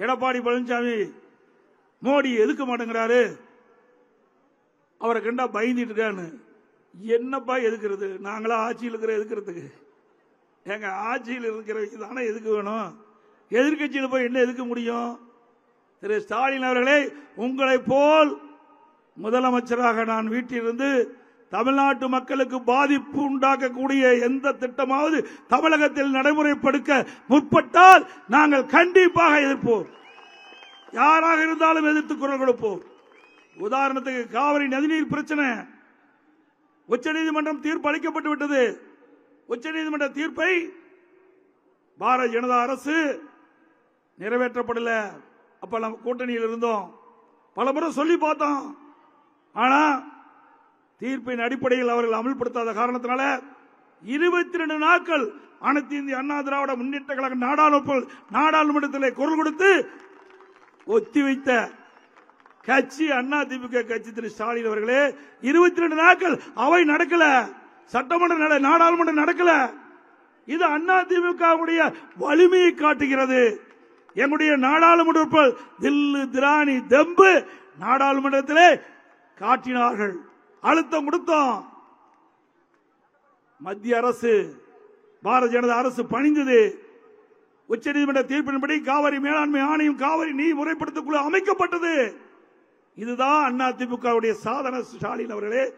எடப்பாடி பழனிசாமி மோடி எதுக்க மாட்டேங்கிறாரு? அவரை கண்டா பயந்துட்டு இருக்கான்னு. என்னப்பா எதுக்குறது? நாங்களா ஆட்சியில் இருக்கிற எதுக்குறதுக்கு எங்க ஆட்சியில் இருக்கிறவங்க தானே எதுக்கு வேணும்? எதிர்க்கட்சியில் போய் என்ன எதுக்க முடியும்? திரு ஸ்டாலின் அவர்களே உங்களை போல் முதலமைச்சராக நான் வீட்டிலிருந்து தமிழ்நாட்டு மக்களுக்கு பாதிப்பு உண்டாக்கக்கூடிய எந்த திட்டமாவது தமிழகத்தில் நடைமுறைப்படுத்த முற்பட்டால் நாங்கள் கண்டிப்பாக எதிர்ப்போம். யாராக இருந்தாலும் எதிர்த்து குரல் கொடுப்போம். உதாரணத்துக்கு காவிரி நதிநீர் பிரச்சனை. உச்சநீதிமன்றம் தீர்ப்பு அளிக்கப்பட்டு விட்டது. உச்சநீதிமன்ற தீர்ப்பை பாரதிய ஜனதா அரசு நிறைவேற்றப்படல. அப்ப நம்ம கூட்டணியில் இருந்தோம். பல முறை சொல்லி பார்த்தோம். ஆனா தீர்ப்பின் அடிப்படையில் அவர்கள் அமல்படுத்தாத காரணத்தினால இருபத்தி ரெண்டு நாட்கள் அனைத்து இந்திய அண்ணா திராவிட முன்னேற்ற கழக நாடாளுமன்ற நாடாளுமன்றத்தில் குரல் கொடுத்து ஒத்திவைத்த கட்சி அண்ணா திமுக கட்சி திரு ஸ்டாலின் அவர்களே இருபத்தி ரெண்டு நாட்கள் அவை நடக்கல. சட்டமன்ற நாடாளுமன்றம் நடக்கல. இது அண்ணா திமுக வலிமையை காட்டுகிறது. எங்களுடைய நாடாளுமன்ற தில்லு திராணி தெம்பு நாடாளுமன்றத்திலே காட்டினார்கள். அழுத்தம் கொடுத்தோம். மத்திய அரசு பாரதிய ஜனதா அரசு பணிந்தது. உச்சநீதிமன்ற தீர்ப்பின்படி காவிரி மேலாண்மை ஆணையம் காவிரி நீர் முறைப்படுத்தக் குழு அமைக்கப்பட்டது. இதுதான் அண்ணா திமுகவுடைய ஸ்டாலின் அவர்களே